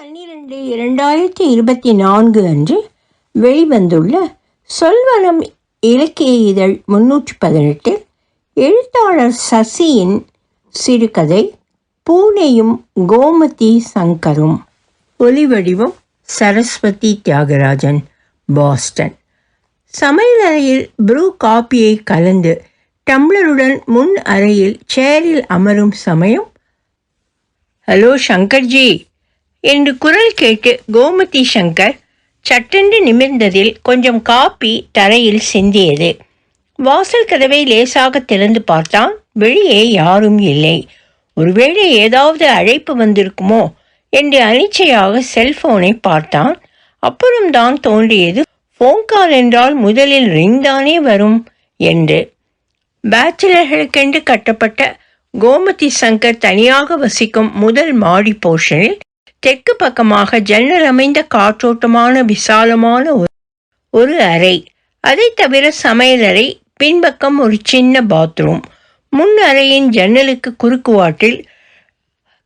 பன்னிரெண்டு இரண்டாயிரத்தி இருபத்தி நான்கு அன்று வெளிவந்துள்ள சொல்வனம் இலக்கிய இதழ் முன்னூற்றி பதினெட்டில் எழுத்தாளர் சசியின் சிறுகதை பூனையும் கோமதி சங்கரும். ஒலிவடிவம் சரஸ்வதி தியாகராஜன் பாஸ்டன். சமையலறையில் ப்ரூ காப்பியை கலந்து டம்ளருடன் முன் அறையில் சேரில் அமரும் சமயம். ஹலோ சங்கர்ஜி. என்று குரல் கேட்டு கோமதி சங்கர் சட்டென்று நிமிர்ந்ததில் கொஞ்சம் காப்பி தரையில் சிந்தியது வாசல் கதவை லேசாக திறந்து பார்த்தான். வெளியே யாரும் இல்லை. ஒருவேளை ஏதாவது அழைப்பு வந்திருக்குமோ என்று அனிச்சையாக செல்போனை பார்த்தான். அப்புறம்தான் தோன்றியது ஃபோன் கால் என்றால் முதலில் ரிங் தானே வரும் என்று. பேச்சுலர்களுக்கென்று கட்டப்பட்ட கோமதி சங்கர் தனியாக வசிக்கும் முதல் மாடி போர்ஷனில் தெற்கு பக்கமாக ஜன்னல் அமைந்த காற்றோட்டமான விசாலமான ஒரு- ஒரு அறை. அதை தவிர சமையலறை பின்பக்கம் ஒரு சின்ன பாத்ரூம். முன் அறையின் ஜன்னலுக்கு குறுக்குவாட்டில்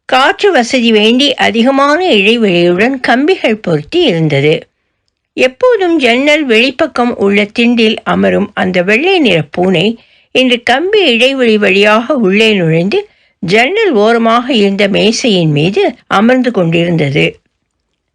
காற்று வசதி வேண்டி அதிகமான இடைவெளியுடன் கம்பிகள் பொருத்தி இருந்தது. எப்போதும் ஜன்னல் வெளிப்பக்கம் உள்ள திண்டில் அமரும் அந்த வெள்ளை நிற பூனை இன்று கம்பி இடைவெளி வழியாக உள்ளே நுழைந்து ஜன்னல் ஓரமாக இருந்த மேசையின் மீது அமர்ந்து கொண்டிருந்தது.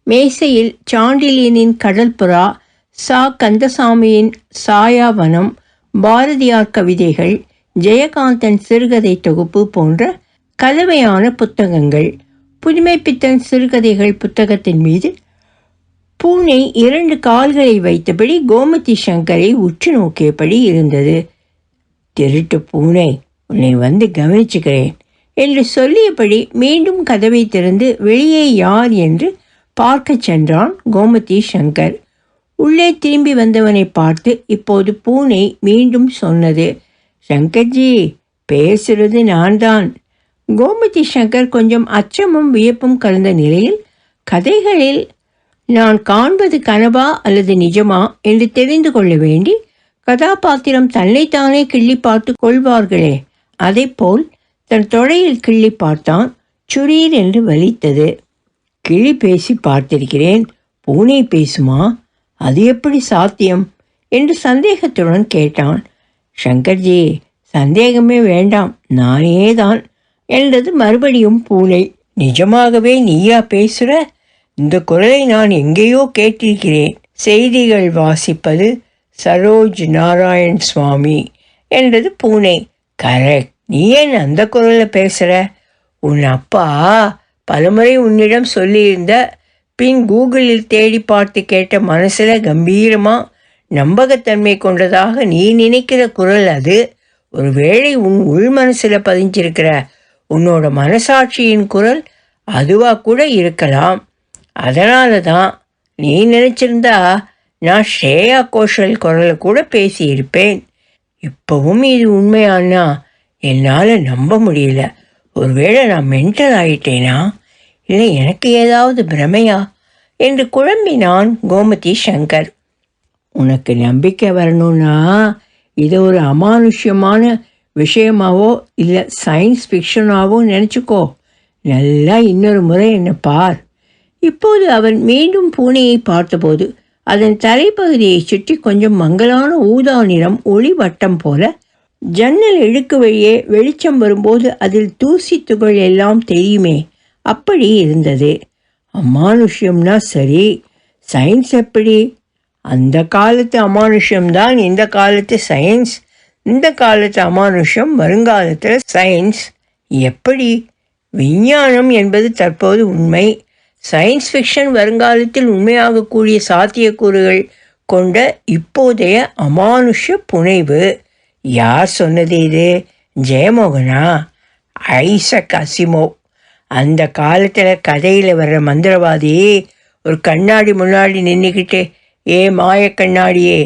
மேசையில் சாண்டிலியனின் கடற்புறா சா. கந்தசாமியின் சாயாவனம் பாரதியார் கவிதைகள் ஜெயகாந்தன் சிறுகதை தொகுப்பு போன்ற கலவையான புத்தகங்கள் புதுமைப்பித்தன் சிறுகதைகள் புத்தகத்தின் மீது பூனை இரண்டு கால்களை வைத்தபடி கோமதி சங்கரை உற்று நோக்கியபடி இருந்தது. திருட்டு பூனை உன்னை வந்து கவனிச்சுக்கிறேன். என்று சொல்லியபடி மீண்டும் கதவை திறந்து வெளியே யார் என்று பார்க்கச் சென்றான் கோமதி சங்கர். உள்ளே திரும்பி வந்தவனை பார்த்து இப்போது பூனை மீண்டும் சொன்னது சங்கர்ஜி பேசுறது நான் தான் கோமதி சங்கர் கொஞ்சம் அச்சமும் வியப்பும் கலந்த நிலையில் கதைகளில் நான் காண்பது கனவா அல்லது நிஜமா என்று தெரிந்து கொள்ள வேண்டி கதாபாத்திரம் தன்னைத்தானே கிள்ளி பார்த்து கொள்வார்களே அதைப்போல் தன் தொடையில் கிள்ளி பார்த்தான். சுரீர் என்று வலித்தது. கிளி பேசி பார்த்திருக்கிறேன். பூனை பேசுமா? அது எப்படி சாத்தியம்? என்று சந்தேகத்துடன் கேட்டான். சங்கர்ஜி சந்தேகமே வேண்டாம். நானே தான் என்றது மறுபடியும் பூனை. நிஜமாகவே நீயா பேசுற? இந்த குரலை நான் எங்கேயோ கேட்டிருக்கிறேன். செய்திகள் வாசிப்பது சரோஜ் நாராயண் சுவாமி என்றது பூனை. கரெக்ட். நீ ஏன் அந்த குரலில் பேசுகிற உன் அப்பா பலமுறை உன்னிடம் சொல்லியிருந்த பின் கூகுளில் தேடி பார்த்து கேட்ட மனசில் கம்பீரமாக நம்பகத்தன்மை கொண்டதாக நீ நினைக்கிற குரல் அது? ஒருவேளை உன் உள் மனசில் பதிஞ்சிருக்கிற உன்னோட மனசாட்சியின் குரல் அதுவாக கூட இருக்கலாம். அதனால தான் நீ நினச்சிருந்தா நான் ஸ்ரேயா கோஷல் குரலை கூட பேசியிருப்பேன். இப்போவும் இது உண்மையானா என்னால் நம்ப முடியல. ஒருவேளை நான் மென்டல் ஆயிட்டேனா? இல்லை எனக்கு ஏதாவது பிரமையா? என்று குழம்பினான் கோமதி சங்கர். உனக்கு நம்பிக்கை வரணும்னா இது ஒரு அமானுஷ்யமான விஷயமாவோ இல்லை சயின்ஸ் ஃபிக்ஷனாவோ நினச்சிக்கோ. நல்லா இன்னொரு முறை என்னை பார். இப்போது அவன் மீண்டும் பூனையை பார்த்தபோது அதன் தலைப்பகுதியை சுற்றி கொஞ்சம் மங்கலான ஊதா நிறம் ஒளி வட்டம் போல ஜன்னல் இழுக்கு வழியே வெளிச்சம் வரும்போது அதில் தூசி துகள் எல்லாம் தெரியுமே. அப்படி இருந்தது. அமானுஷ்யம்னா சரி சயின்ஸ் எப்படி? அந்த காலத்து அமானுஷ்யம்தான் இந்த காலத்து சயின்ஸ். இந்த காலத்து அமானுஷ்யம் வருங்காலத்தில் சயின்ஸ். எப்படி? விஞ்ஞானம் என்பது தற்போது உண்மை. சயின்ஸ் ஃபிக்ஷன் வருங்காலத்தில் உண்மையாகக்கூடிய சாத்தியக்கூறுகள் கொண்ட இப்போதைய அமானுஷ்ய புனைவு. யார் சொன்னது இது? ஜெயமோகனா? ஐசக் அசிமோ அந்த காலத்தில் கதையில் வர்ற மந்திரவாதி ஒரு கண்ணாடி முன்னாடி நின்றுக்கிட்டு ஏ மாய கண்ணாடியே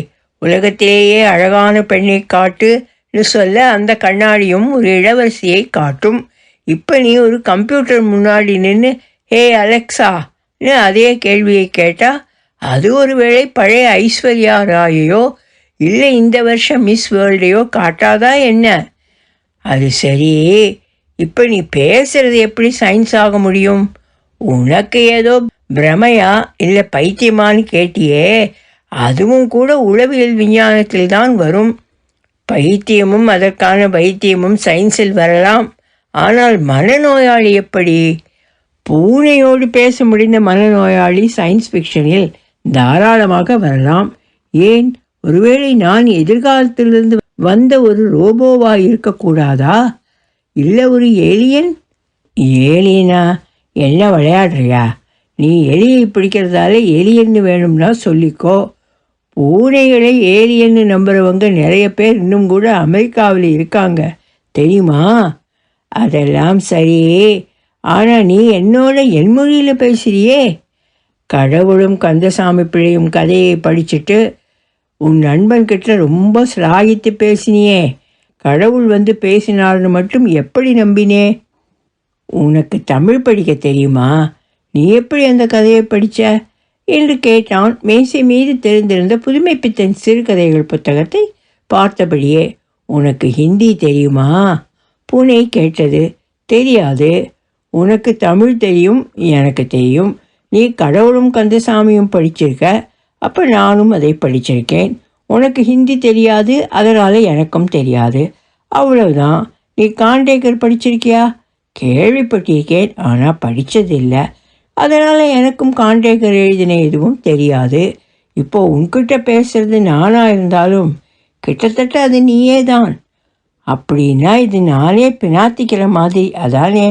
உலகத்திலேயே அழகான பெண்ணை காட்டுன்னு சொல்ல அந்த கண்ணாடியும் ஒரு இளவரசியை காட்டும். இப்போ நீ ஒரு கம்ப்யூட்டர் முன்னாடி நின்று ஹே அலெக்ஸான்னு அதே கேள்வியை கேட்டால் அது ஒருவேளை பழைய ஐஸ்வர்யா ராயையோ இல்லை இந்த வருஷம் மிஸ் வேர்ல்டையோ காட்டாதா என்ன? அது சரி. இப்போ நீ பேசுறது எப்படி சயின்ஸ் ஆக முடியும்? உனக்கு ஏதோ பிரமையா? இல்லை பைத்தியமான்னு கேட்டியே? அதுவும் கூட உளவியல் விஞ்ஞானத்தில் தான் வரும். பைத்தியமும் அதற்கான வைத்தியமும் சயின்ஸில் வரலாம். ஆனால் மனநோயாளி எப்படி? பூனையோடு பேச முடிந்த மனநோயாளி சயின்ஸ் ஃபிக்ஷனில் தாராளமாக வரலாம். ஏன்? ஒருவேளை நான் எதிர்காலத்திலிருந்து வந்த ஒரு ரோபோவா இருக்கக்கூடாதா? இல்லை ஒரு ஏலியன்? ஏலியனா? என்ன விளையாடுறியா? நீ எலியை பிடிக்கிறதால எலியன்னு வேணும்னா சொல்லிக்கோ. பூனைகளை ஏலியன்னு நம்புறவங்க நிறைய பேர் இன்னும் கூட அமெரிக்காவில் இருக்காங்க. தெரியுமா? அதெல்லாம் சரி. ஆனால் நீ என்னோட என் மொழியில் பேசுறியே? கடவுளும் கந்தசாமி பிள்ளையும் கதையை படிச்சுட்டு உன் நண்பன்கிட்ட ரொம்ப சிலாகித்து பேசினியே. கடவுள் வந்து பேசினார்னு மட்டும் எப்படி நம்பினே? உனக்கு தமிழ் படிக்க தெரியுமா? நீ எப்படி அந்த கதையை படித்த என்று கேட்டான் மேசை மீது தெரிந்திருந்த புதுமைப்பித்தன் சிறுகதைகள் புத்தகத்தை பார்த்தபடியே உனக்கு ஹிந்தி தெரியுமா? பூனை கேட்டது தெரியாது. உனக்கு தமிழ் தெரியும் எனக்கு தெரியும். நீ கடவுளும் கந்தசாமியும் படிச்சிருக்க. அப்போ நானும் அதை படிச்சிருக்கேன். உனக்கு ஹிந்தி தெரியாது அதனால் எனக்கும் தெரியாது. அவ்வளவுதான். நீ காண்டேக்கர் படிச்சிருக்கியா? கேள்விப்பட்டிருக்கேன் ஆனால் படித்ததில்லை அதனால் எனக்கும் காண்டேக்கர் எழுதின எதுவும் தெரியாது. இப்போ உன்கிட்ட பேசுறது நானாக இருந்தாலும் கிட்டத்தட்ட அது நீயே தான் அப்படின்னா இது நானே பினாத்திக்கிற மாதிரி அதானே?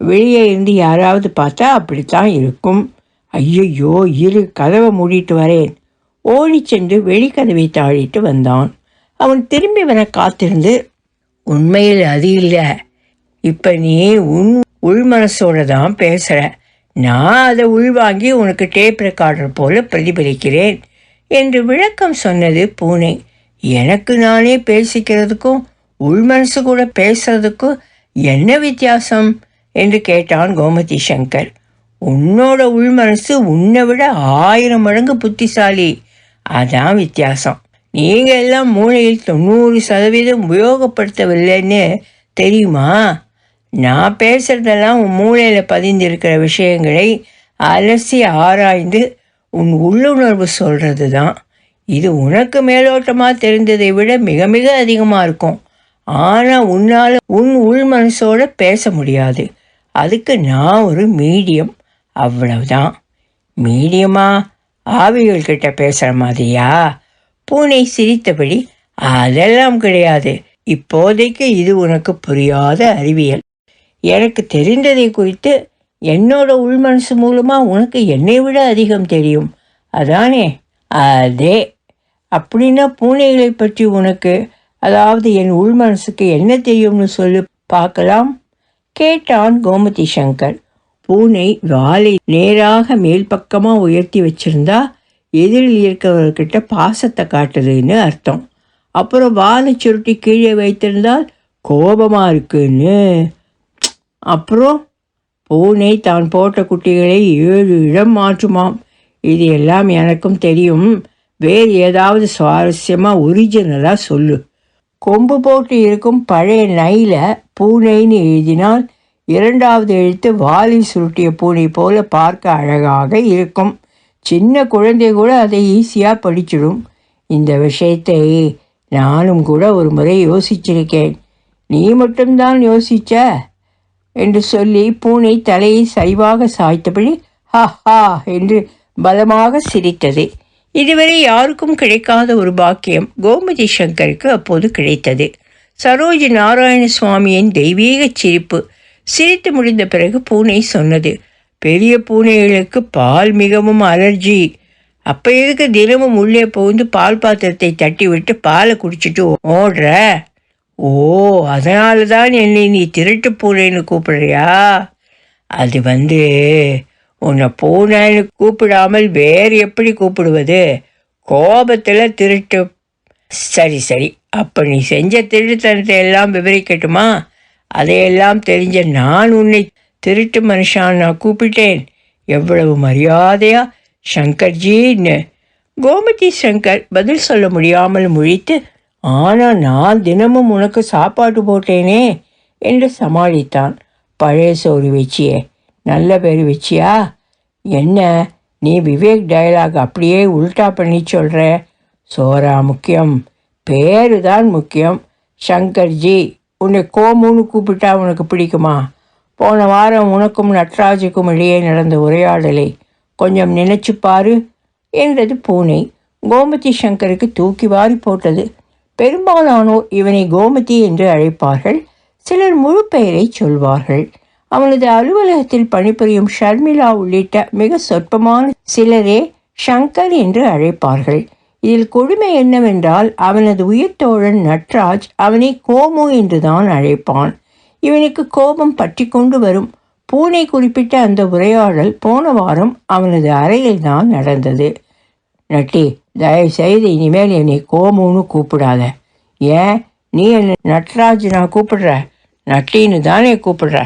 வெளியே இருந்து யாராவது பார்த்தா அப்படித்தான் இருக்கும். ஐயையோ இரு கதவை மூடிட்டு வரேன். ஓடி சென்று வெளிக்கதவை தாழிட்டு வந்தான். அவன் திரும்பி வர காத்திருந்து உண்மையில் அது இல்லை. இப்போ நீ உன் உள்மனசோட தான் பேசுகிற நான் அதை உள்வாங்கி உனக்கு டேப் ரெக்கார்டர் போல பிரதிபலிக்கிறேன் என்று விளக்கம் சொன்னது பூனை. எனக்கு நானே பேசிக்கிறதுக்கும் உள் மனசு கூட பேசுறதுக்கும் என்ன வித்தியாசம்? என்று கேட்டான் கோமதி சங்கர். உன்னோட உள் மனசு உன்னை விட ஆயிரம் மடங்கு புத்திசாலி. அதான் வித்தியாசம். நீங்கள் எல்லாம் மூளையில் தொண்ணூறு சதவீதம் உபயோகப்படுத்தவில்லைன்னு தெரியுமா? நான் பேசுகிறதெல்லாம் உன் மூளையில் பதிந்திருக்கிற விஷயங்களை அலசி ஆராய்ந்து உன் உள்ளுணர்வு சொல்கிறது தான் இது உனக்கு மேலோட்டமாக தெரிந்ததை விட மிக மிக அதிகமாக இருக்கும். ஆனால் உன்னால் உன் உள் மனசோட பேச முடியாது. அதுக்கு நான் ஒரு மீடியம். அவ்வளவுதான். மீடியமா ஆவிகள் கிட்ட பேசுகிற மாதிரியா? பூனை சிரித்தபடி அதெல்லாம் கிடையாது. இப்போதைக்கு இது உனக்கு புரியாத அறிவியல். எனக்கு தெரிந்ததை குறித்து என்னோட உள் மனசு மூலமாக உனக்கு என்னை விட அதிகம் தெரியும். அதானே? அதே. அப்படின்னா பூனைகளை பற்றி உனக்கு அதாவது என் உள் மனசுக்கு என்ன தெரியும்னு சொல்லி பார்க்கலாம். கேட்டான் கோமதி சங்கர். பூனை வாலை நேராக மேல் பக்கமாக உயர்த்தி வச்சிருந்தா எதிரில் இருக்கிறவர்கிட்ட பாசத்தை காட்டுதுன்னு அர்த்தம். அப்புறம் வாலை சுருட்டி கீழே வைத்திருந்தால் கோபமாக இருக்குன்னு. அப்புறம் பூனை தான் போட்ட குட்டிகளை ஏழு இடம் மாற்றுமாம். இது எல்லாம் எனக்கும் தெரியும். வேறு ஏதாவது சுவாரஸ்யமாக ஒரிஜினலாக சொல்லு. கொம்பு போட்டு இருக்கும் பழைய நைல பூனைன்னு எழுதினால் இரண்டாவது எழுத்து வாலி சுருட்டிய பூனை போல பார்க்க அழகாக இருக்கும். சின்ன குழந்தை கூட அதை ஈஸியாக படிச்சிடும். இந்த விஷயத்தை நானும் கூட ஒரு முறை யோசிச்சிருக்கேன். நீ மட்டும்தான் யோசிச்ச? என்று சொல்லி பூனை தலையை சரிவாக சாய்த்தபடி ஹா ஹா என்று பலமாக சிரித்தது. இதுவரை யாருக்கும் கிடைக்காத ஒரு பாக்கியம் கோமதி சங்கருக்கு அப்போது கிடைத்தது. சரோஜ் நாராயண சுவாமியின் தெய்வீக சிரிப்பு சிரித்து முடிந்த பிறகு பூனை சொன்னது பெரிய பூனைகளுக்கு பால் மிகவும் அலர்ஜி. அப்போ எதுக்கு தினமும் உள்ளே புகுந்து பால் பாத்திரத்தை தட்டி விட்டு பாலை குடிச்சிட்டு ஓடுற? ஓ அதனால தான் என்னை நீ திருட்டு பூனைன்னு கூப்பிடுறியா? அது வந்து உன்னை பூனைன்னு கூப்பிடாமல் வேறு எப்படி கூப்பிடுவது? கோபத்தில் திருட்டு. சரி சரி. அப்போ நீ செஞ்ச திருட்டுத்தனத்தை எல்லாம் விவரிக்கட்டுமா? அதையெல்லாம் தெரிஞ்ச நான் உன்னை திருட்டு மனுஷான் நான் கூப்பிட்டேன். எவ்வளவு மரியாதையா? சங்கர்ஜின்னு கோமதி சங்கர் பதில் சொல்ல முடியாமல் முழித்து ஆனால் நான் தினமும் உனக்கு சாப்பாடு போட்டேனே என்று சமாளித்தான். பழைய சோறு வச்சியே. நல்ல பேர் வச்சியா? என்ன நீ விவேக் டயலாக் அப்படியே உல்டா பண்ணி சொல்கிற சோரா முக்கியம். பேரு தான் முக்கியம். சங்கர்ஜி உன்னை கோமுன்னு கூப்பிட்டா உனக்கு பிடிக்குமா? போன வாரம் உனக்கும் நட்ராஜுக்கும் இடையே நடந்த உரையாடலை கொஞ்சம் நினைச்சு பாரு என்றது பூனை. கோமதி சங்கருக்கு தூக்கி வாரி போட்டது. பெரும்பாலானோர் இவனை கோமதி என்று அழைப்பார்கள். சிலர் முழு பெயரை சொல்வார்கள். அவனது அலுவலகத்தில் பணிபுரியும் ஷர்மிளா உள்ளிட்ட மிக சொற்பமான சிலரே ஷங்கர் என்று அழைப்பார்கள். இதில் கொடுமை என்னவென்றால் அவனது உயிர்த்தோழன் நட்ராஜ் அவனை கோமு என்றுதான் அழைப்பான். இவனுக்கு கோபம் பற்றி கொண்டு வரும். பூனை குறிப்பிட்ட அந்த உரையாடல் போன வாரம் அவனது அறையில் தான் நடந்தது. நட்டி தயவுசெய்து இனிமேல் என்னை கோமுன்னு கூப்பிடாத. ஏன்? நீ என்ன நட்ராஜ் நான் கூப்பிடுற? நட்டின்னு தானே கூப்பிடுற?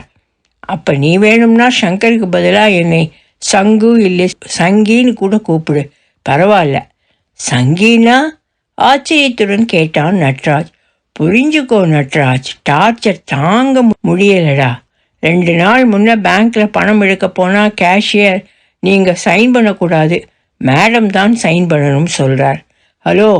அப்போ நீ வேணும்னா சங்கருக்கு பதிலாக என்னை சங்கு இல்லை சங்கின்னு கூட கூப்பிடு. பரவாயில்ல. சங்கீனா ஆச்சரியத்துடன் கேட்டான் நட்ராஜ். புரிஞ்சுக்கோ நட்ராஜ் டார்ச்சர் தாங்க முடியலடா. ரெண்டு நாள் முன்னே பேங்க்கில் பணம் எடுக்க போனால் கேஷியர் நீங்கள் சைன் பண்ணக்கூடாது. மேடம் தான் சைன் பண்ணணும்னு சொல்கிறார் ஹலோ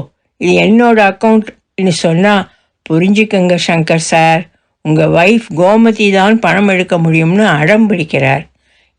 இது என்னோட அக்கௌண்ட்னு சொன்னால் புரிஞ்சுக்கங்க சங்கர் சார். உங்கள் ஒய்ஃப் கோமதி தான் பணம் எடுக்க முடியும்னு அடம் பிடிக்கிறார்.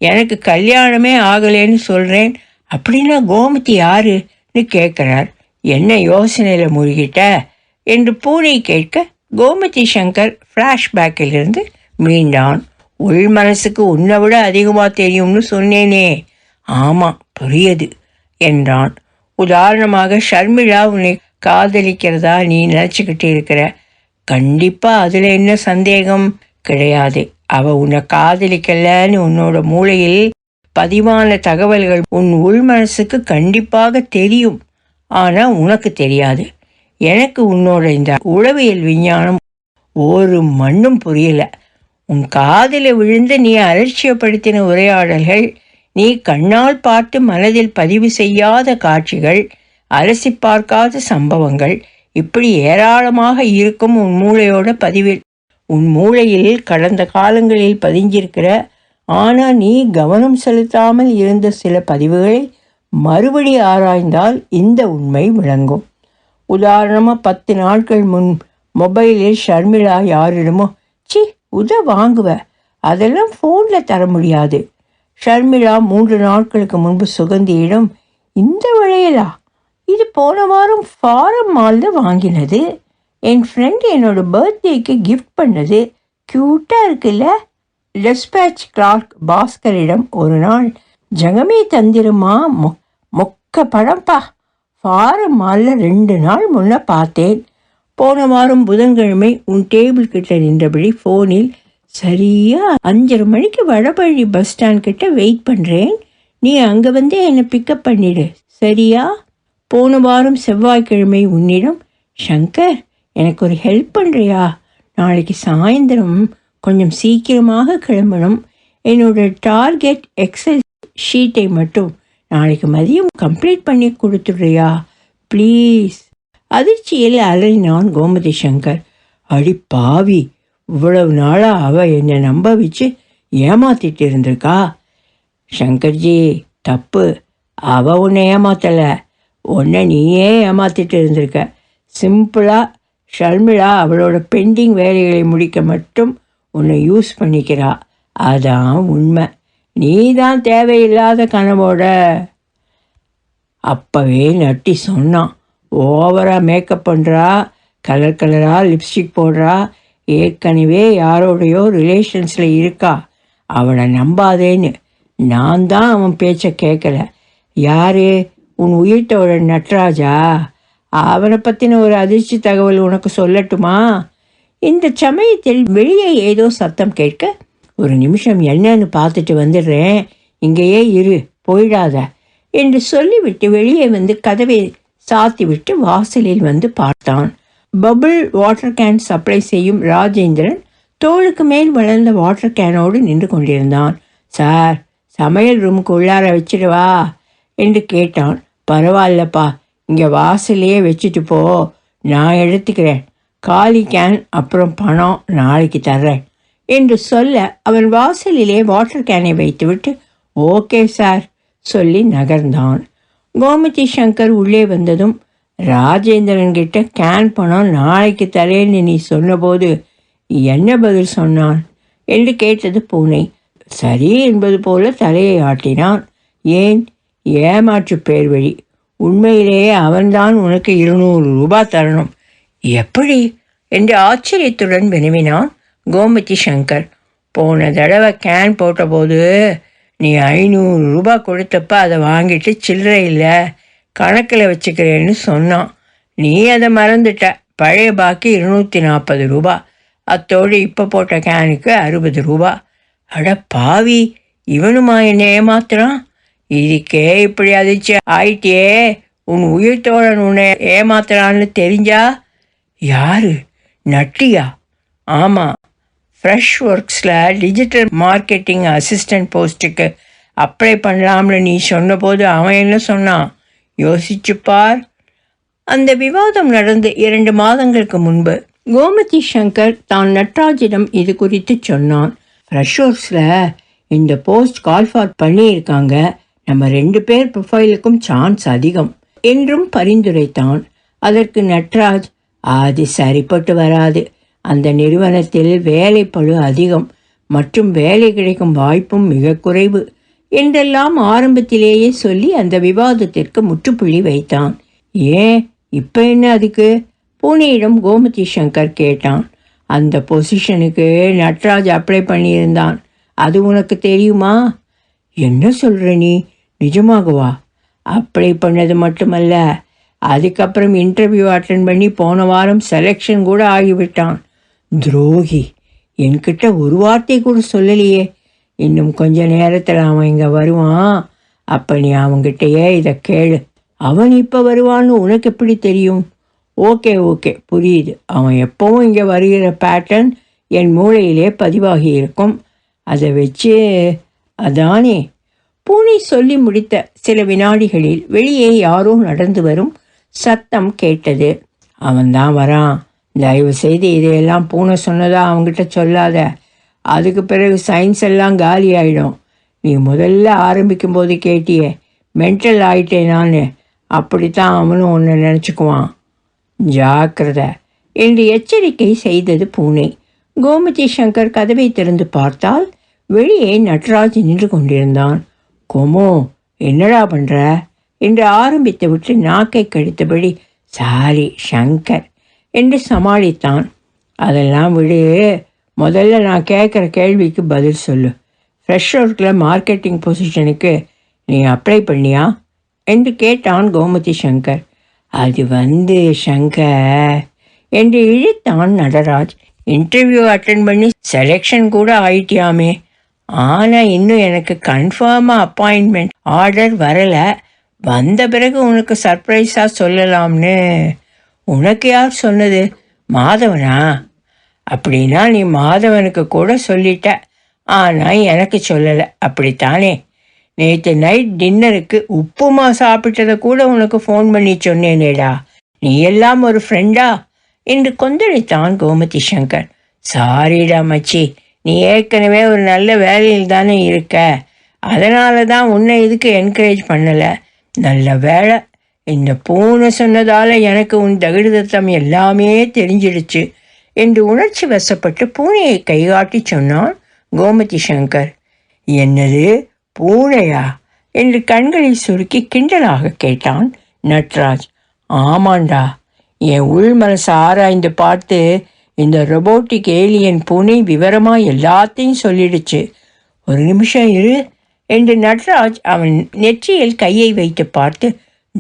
எனக்கு கல்யாணமே ஆகலைன்னு சொல்கிறேன் அப்படின்னா கோமதி யாரு? கேட்குறார். என்ன யோசனையில் முழுகிட்ட? என்று பூனை கேட்க கோமதி சங்கர் ஃப்ளாஷ்பேக்கிலிருந்து மீண்டான். உள் மனசுக்கு உன்னை விட அதிகமாக தெரியும்னு சொன்னேனே. ஆமாம் புரியுது என்றான். உதாரணமாக ஷர்மிளா உன்னை காதலிக்கிறதா நீ நினச்சிக்கிட்டு இருக்கிற? கண்டிப்பாக அதில் என்ன சந்தேகம்? கிடையாது. அவ உன்னை காதலிக்கலன்னு உன்னோட மூளையில் பதிவான தகவல்கள் உன் உள் மனசுக்கு கண்டிப்பாக தெரியும். ஆனால் உனக்கு தெரியாது. எனக்கு உன்னோட இந்த உளவியல் விஞ்ஞானம் ஒரு மண்ணும் புரியலை. உன் காதில் விழுந்து நீ அலட்சியப்படுத்தின உரையாடல்கள் நீ கண்ணால் பார்த்து மனதில் பதிவு செய்யாத காட்சிகள் அலசி பார்க்காத சம்பவங்கள் இப்படி ஏராளமாக இருக்கும் உன் மூளையோட பதிவில். உன் மூளையில் கடந்த காலங்களில் பதிஞ்சிருக்கிற ஆனால் நீ கவனம் செலுத்தாமல் இருந்த சில பதிவுகளை மறுபடி ஆராய்ந்தால் இந்த உண்மை விளங்கும். உதாரணமாக பத்து நாட்கள் முன் மொபைலில் ஷர்மிளா யாரிடமோ சி உத வாங்குவ. அதெல்லாம் ஃபோனில் தர முடியாது. ஷர்மிளா மூன்று நாட்களுக்கு முன்பு சுகந்தியிடம் இந்த விலையிலா? இது போன வாரம் ஃபாரம் மாலில் வாங்கினது. என் ஃப்ரெண்ட் என்னோடய பர்த்டேக்கு கிஃப்ட் பண்ணது. க்யூட்டாக இருக்குல்ல. லெஸ்பேச் கிளார்க் பாஸ்கரிடம் ஒரு நாள் ஜெகமே தந்திருமா? மொ மொக்க படம்பா ஃபாரம் மாலில் ரெண்டு நாள் முன்ன பார்த்தேன். போன வாரம் புதன்கிழமை உன் டேபிள் கிட்ட நின்றபடி ஃபோனில் சரியா அஞ்சரை மணிக்கு வடபழனி பஸ் ஸ்டாண்ட் கிட்ட வெயிட் பண்ணுறேன் நீ அங்கே வந்து என்னை பிக்கப் பண்ணிடு. சரியா? போன வாரம் செவ்வாய்க்கிழமை உன்னிடம் ஷங்கர் எனக்கு ஒரு ஹெல்ப் பண்ணுறியா நாளைக்கு சாயந்தரம் கொஞ்சம் சீக்கிரமாக கிளம்பணும். என்னோட டார்கெட் எக்ஸல் ஷீட்டை மட்டும் நாளைக்கு மதியம் கம்ப்ளீட் பண்ணி கொடுத்துடுறியா? ப்ளீஸ். அதிர்ச்சியில் அலறினான் கோமதி சங்கர். அடி பாவி இவ்வளவு நாளாக அவ என்னை நம்ப வச்சு ஏமாத்திட்டு இருந்திருக்கா? சங்கர்ஜி தப்பு. அவ உன்னை ஏமாத்தலை. உன்னை நீயே ஏமாத்திட்டு இருந்திருக்க. சிம்பிளாக ஷர்மிளா அவளோட பெண்டிங் வேலைகளை முடிக்க மட்டும் உன்னை யூஸ் பண்ணிக்கிறா. அதான் உண்மை. நீ தான் தேவையில்லாத கனவோட. அப்போவே நட்டி சொன்னான் ஓவராக மேக்கப் பண்ணுறா கலர் கலராக லிப்ஸ்டிக் போடுறா ஏற்கனவே யாரோடையோ ரிலேஷன்ஸில் இருக்கா. அவளை நம்பாதேன்னு. நான் தான் அவன் பேச்சை கேட்கல யாரு? உன் உயிர்த்தோட நட்ராஜா. அவனை பற்றின ஒரு அதிர்ச்சி தகவல் உனக்கு சொல்லட்டுமா? இந்த சமயத்தில் வெளியே ஏதோ சத்தம் கேட்க ஒரு நிமிஷம் என்னன்னு பார்த்துட்டு வந்துடுறேன். இங்கேயே இரு போயிடாத என்று சொல்லிவிட்டு வெளியே வந்து கதவை சாத்திவிட்டு வாசலில் வந்து பார்த்தான். பபிள் வாட்டர் கேன் சப்ளை செய்யும் ராஜேந்திரன் தோளுக்கு மேல் வளர்ந்த வாட்டர் கேனோடு நின்று கொண்டிருந்தான். சார் சமையல் ரூமுக்கு உள்ளார வச்சிடுவா என்று கேட்டான். பரவாயில்லப்பா இங்கே வாசலையே வச்சுட்டு போ. நான் எடுத்துக்கிறேன். காலி கேன் அப்புறம் பணம் நாளைக்கு தர்றேன் என்று சொல்ல அவன் வாசலிலே வாட்டர் கேனை வைத்துவிட்டு ஓகே சார் சொல்லி நகர்ந்தான். கோமதி சங்கர் உள்ளே வந்ததும் ராஜேந்திரன் கிட்ட கேன் பணம் நாளைக்கு தரேன்னு நீ சொன்னபோது என்ன பதில் சொன்னான்? என்று கேட்டது பூனை. சரி என்பது போல தலையை ஆட்டினான். ஏன்? ஏமாற்று பேர் வழி உண்மையிலேயே அவன்தான் உனக்கு இருநூறு ரூபாய் தரணும். எப்படி? என்று ஆச்சரியத்துடன் வினவினான் கோமதி சங்கர். போன தடவை கேன் போட்டபோது நீ ஐநூறு ரூபாய் கொடுத்தப்ப அதை வாங்கிட்டு சில்லறை இல்லை கணக்கில் வச்சுக்கிறேன்னு சொன்னான். நீ அதை மறந்துட்ட. பழைய பாக்கி இருநூற்றி நாற்பது ரூபா. அத்தோடு இப்போ போட்ட கேனுக்கு அறுபது ரூபா. அட பாவி இவனுமா என்னை ஏமாத்துறான்? இதுக்கே இப்படி அதிர்ச்சி ஆயிட்டியே. உன் உயிர்த்தோழன் உன்னை ஏமாத்துறான்னு தெரிஞ்சா யாரு? நட்டியா? ஆமாம் ஃப்ரெஷ் ஒர்க்ஸில் டிஜிட்டல் மார்க்கெட்டிங் அசிஸ்டன்ட் போஸ்ட்டுக்கு அப்ளை பண்ணலாம்னு நீ சொன்னபோது அவன் என்ன சொன்னான்? யோசிச்சு பார். அந்த விவாதம் நடந்து இரண்டு மாதங்களுக்கு முன்பு கோமதி சங்கர் தான் நட்ராஜிடம் இது குறித்து சொன்னான். ஃப்ரெஷர்ஸில் இந்த போஸ்ட் கால் ஃபார் பண்ணியிருக்காங்க. நம்ம ரெண்டு பேர் ப்ரொஃபைலுக்கும் சான்ஸ் அதிகம் என்றும் பரிந்துரைத்தான். அதற்கு நட்ராஜ் அது சரிப்பட்டு வராது. அந்த நிறுவனத்தில் வேலைப்பழு அதிகம். மற்றும் வேலை கிடைக்கும் வாய்ப்பும் மிக குறைவு. என்றெல்லாம் ஆரம்பத்திலேயே சொல்லி அந்த விவாதத்திற்கு முற்றுப்புள்ளி வைத்தான். ஏன் இப்போ என்ன அதுக்கு? பூனேயிடம் கோமதி சங்கர் கேட்டான். அந்த பொசிஷனுக்கு நட்ராஜ் அப்ளை பண்ணியிருந்தான். அது உனக்கு தெரியுமா? என்ன சொல்கிற நீ? நிஜமாகவா? அப்ளை பண்ணது மட்டுமல்ல. அதுக்கப்புறம் இன்டர்வியூ அட்டன் பண்ணி போன வாரம் செலெக்ஷன் கூட ஆகிவிட்டான். துரோகி என்கிட்ட ஒரு வார்த்தை கூட சொல்லலையே. இன்னும் கொஞ்ச நேரத்தில் அவன் இங்கே வருவான். அப்போ நீ அவங்கிட்டயே இதை கேளு. அவன் இப்போ வருவான்னு உனக்கு எப்படி தெரியும்? ஓகே ஓகே புரியுது. அவன் எப்பவும் இங்கே வருகிற பேட்டர்ன் என் மூளையிலே பதிவாகி இருக்கும். அதை வச்சு அதானே. பூனை சொல்லி முடித்த சில வினாடிகளில் வெளியே யாரோ நடந்து வரும் சத்தம் கேட்டது. அவன்தான் வரான். தயவு செய்து இதையெல்லாம் பூனை சொன்னதா அவங்ககிட்ட சொல்லாத. அதுக்கு பிறகு சயின்ஸ் எல்லாம் காலி ஆகிடும் நீ முதல்ல ஆரம்பிக்கும் போது கேட்டியே மென்டல் ஆயிட்டேன் நான். அப்படித்தான் அவனும் ஒன்று நினச்சிக்குவான். ஜாக்கிரதை. என்று எச்சரிக்கை செய்தது பூனை. கோமதி சங்கர் கதவை திறந்து பார்த்தால் வெளியே நட்ராஜ் நின்று கொண்டிருந்தான். கோமோ என்னடா பண்ணுற என்று ஆரம்பித்துவிட்டு நாக்கை கடித்தபடி சாரி சங்கர் என்று சமாளித்தான். அதெல்லாம் விடு. முதல்ல நான் கேட்குற கேள்விக்கு பதில் சொல்லு. ஃப்ரெஷ் ஒர்க்கில் மார்க்கெட்டிங் பொசிஷனுக்கு நீ அப்ளை பண்ணியா? என்று கேட்டான் கோமதி சங்கர். அது வந்து சங்கர் என்று இழுத்தான் நடராஜ். இன்டர்வியூ அட்டன் பண்ணி செலெக்ஷன் கூட ஆயிட்டியாமே. ஆனால் இன்னும் எனக்கு கன்ஃபார்மாக அப்பாயின்மெண்ட் ஆர்டர் வரலை. வந்த பிறகு உனக்கு சர்ப்ரைஸாக சொல்லலாம்னு உனக்கு யார் சொன்னது? மாதவனா? அப்படின்னா நீ மாதவனுக்கு கூட சொல்லிட்ட. ஆனால் எனக்கு சொல்லலை. அப்படித்தானே? நேற்று நைட் டின்னருக்கு உப்புமா சாப்பிட்டதை கூட உனக்கு ஃபோன் பண்ணி சொன்னேனேடா. நீ எல்லாம் ஒரு ஃப்ரெண்டா என்று கொந்தளித்தான் கோமதி சங்கர். சாரிடா மச்சி. நீ ஏற்கனவே ஒரு நல்ல வேலையில் தானே இருக்க. அதனால தான் உன்னை இதுக்கு என்கரேஜ் பண்ணலை. நல்ல வேலை இந்த பூனை சொன்னதால் எனக்கு உன் தகுடுதத்தம் எல்லாமே தெரிஞ்சிடுச்சு என்று உணர்ச்சி வசப்பட்டு பூனையை கைகாட்டி சொன்னான் கோமதி சங்கர். என்னது பூனையா? என்று கண்களை சுருக்கி கிண்டலாக கேட்டான் நட்ராஜ். ஆமாண்டா என் உள் மனசை ஆராய்ந்து பார்த்து இந்த ரொபோட்டிக் ஏலியன் பூனை விவரமாக எல்லாத்தையும் சொல்லிடுச்சு. ஒரு நிமிஷம் இரு என்று நட்ராஜ் அவன் நெற்றியில் கையை வைத்து பார்த்து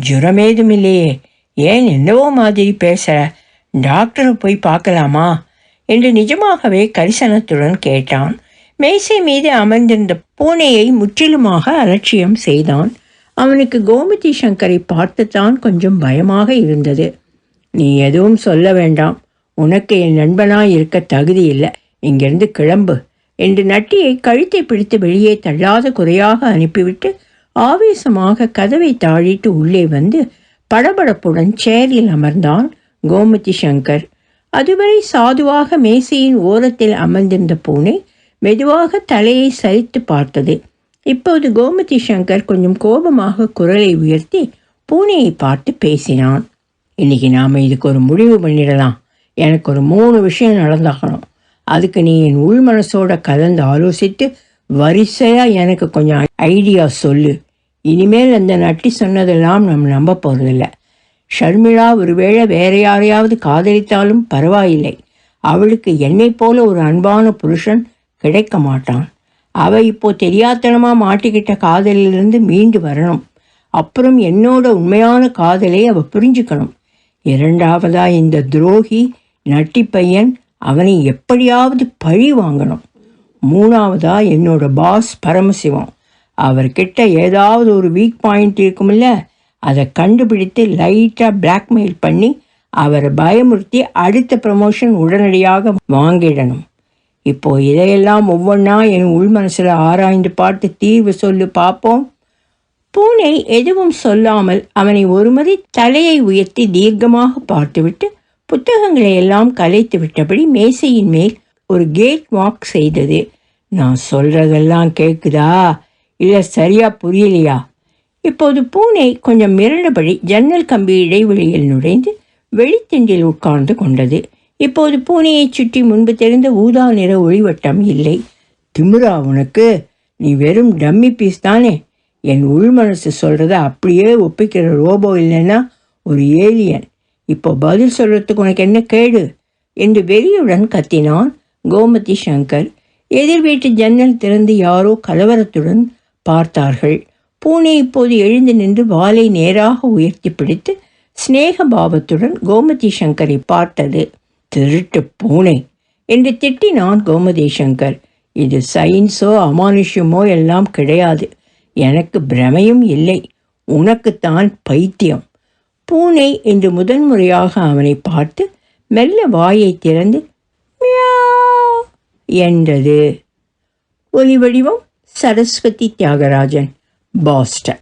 ஜுரமேதும் இல்லையே ஏன் என்னவோ மாதிரி பேசுகிற டாக்டரை போய் பார்க்கலாமா? என்று நிஜமாகவே கரிசனத்துடன் கேட்டான். மேசை மீது அமர்ந்திருந்த பூனையை முற்றிலுமாக அலட்சியம் செய்தான். அவனுக்கு கோமதி சங்கரை பார்த்துத்தான் கொஞ்சம் பயமாக இருந்தது. நீ எதுவும் சொல்ல வேண்டாம். உனக்கு என் நண்பனாய் இருக்க தகுதி இல்லை. இங்கிருந்து கிளம்பு. என்று நட்டியை கழுத்தை பிடித்து வெளியே தள்ளாத குறையாக அனுப்பிவிட்டு ஆவேசமாக கதவை தாழிட்டு உள்ளே வந்து படபடப்புடன் சேரில் அமர்ந்தான் கோமதி சங்கர். அதுவரை சாதுவாக மேசையின் ஓரத்தில் அமர்ந்திருந்த பூனை மெதுவாக தலையை சரித்து பார்த்தது. இப்போது கோமதி சங்கர் கொஞ்சம் கோபமாக குரலை உயர்த்தி பூனையை பார்த்து பேசினான். இன்னைக்கு நாம் இதுக்கு ஒரு முடிவு பண்ணிடலாம். எனக்கு ஒரு மூணு விஷயம் நடந்தாகணும். அதுக்கு நீ என் உள் மனசோட கலந்து ஆலோசித்து வரிசையாக எனக்கு கொஞ்சம் ஐடியா சொல்லு. இனிமேல் அந்த நட்டி சொன்னதெல்லாம் நம்ம நம்ப போகிறதில்ல ஷர்மிளா ஒருவேளை வேற யாரையாவது காதலித்தாலும் பரவாயில்லை. அவளுக்கு என்னை போல ஒரு அன்பான புருஷன் கிடைக்க மாட்டான். அவ இப்போ தெரியாத்தனமாக மாட்டிக்கிட்ட காதலிலிருந்து மீண்டு வரணும். அப்புறம் என்னோட உண்மையான காதலை அவ புரிஞ்சுக்கணும். இரண்டாவதா இந்த துரோகி நட்டி பையன் அவனை எப்படியாவது பழி வாங்கணும். மூணாவதா என்னோட பாஸ் பரமசிவம். அவர்கிட்ட ஏதாவது ஒரு வீக் பாயிண்ட் இருக்கும்ல அதை கண்டுபிடித்து லைட்டாக பிளாக்மெயில் பண்ணி அவரை பயமுறுத்தி அடுத்த ப்ரமோஷன் உடனடியாக வாங்கிடணும். இப்போ இதையெல்லாம் ஒவ்வொன்றா என் உள் மனசில் ஆராய்ந்து பார்த்து தீர்வு சொல்லு பார்ப்போம் பூனை எதுவும் சொல்லாமல் அவனை ஒருமுறை தலையை உயர்த்தி தீர்க்கமாக பார்த்துவிட்டு புத்தகங்களை எல்லாம் கலைத்து விட்டபடி மேசையின் மேல் ஒரு கேட் வாக் செய்தது. நான் சொல்றதெல்லாம் கேட்குதா இல்லை சரியா புரியலையா? இப்போது பூனை கொஞ்சம் மிரண்டபடி ஜன்னல் கம்பி இடைவெளியில் நுழைந்து வெளித்திண்டில் உட்கார்ந்து கொண்டது. இப்போது பூனையைச் சுற்றி முன்பு தெரிந்த ஊதா நிற ஒளிவட்டம் இல்லை. திமிரா உனக்கு? நீ வெறும் டம்மி பீஸ் தானே? என் உள்மனசு சொல்கிறத அப்படியே ஒப்பிக்கிற ரோபோ இல்லைன்னா ஒரு ஏலியன். இப்போ பதில் சொல்கிறதுக்கு உனக்கு என்ன கேடு? என்று வெறியுடன் கத்தினான் கோமதி சங்கர். எதிர் வீட்டு ஜன்னல் திறந்து யாரோ கலவரத்துடன் பார்த்தார்கள். பூனை இப்போது எழுந்து நின்று வாலை நேராக உயர்த்தி பிடித்து சிநேக பாவத்துடன் கோமதி சங்கரை பார்த்தது. திருட்டு பூனை! என்று திட்டினான் கோமதி சங்கர். இது சயின்ஸோ அமானுஷ்யமோ எல்லாம் கிடையாது. எனக்கு பிரமையும் இல்லை. உனக்குத்தான் பைத்தியம். பூனை என்று முதன்முறையாக அவனை பார்த்து மெல்ல வாயை திறந்து என்றது. ஒலி வடிவம் சரஸ்வதி தியாகராஜன் பாஸ்டன்.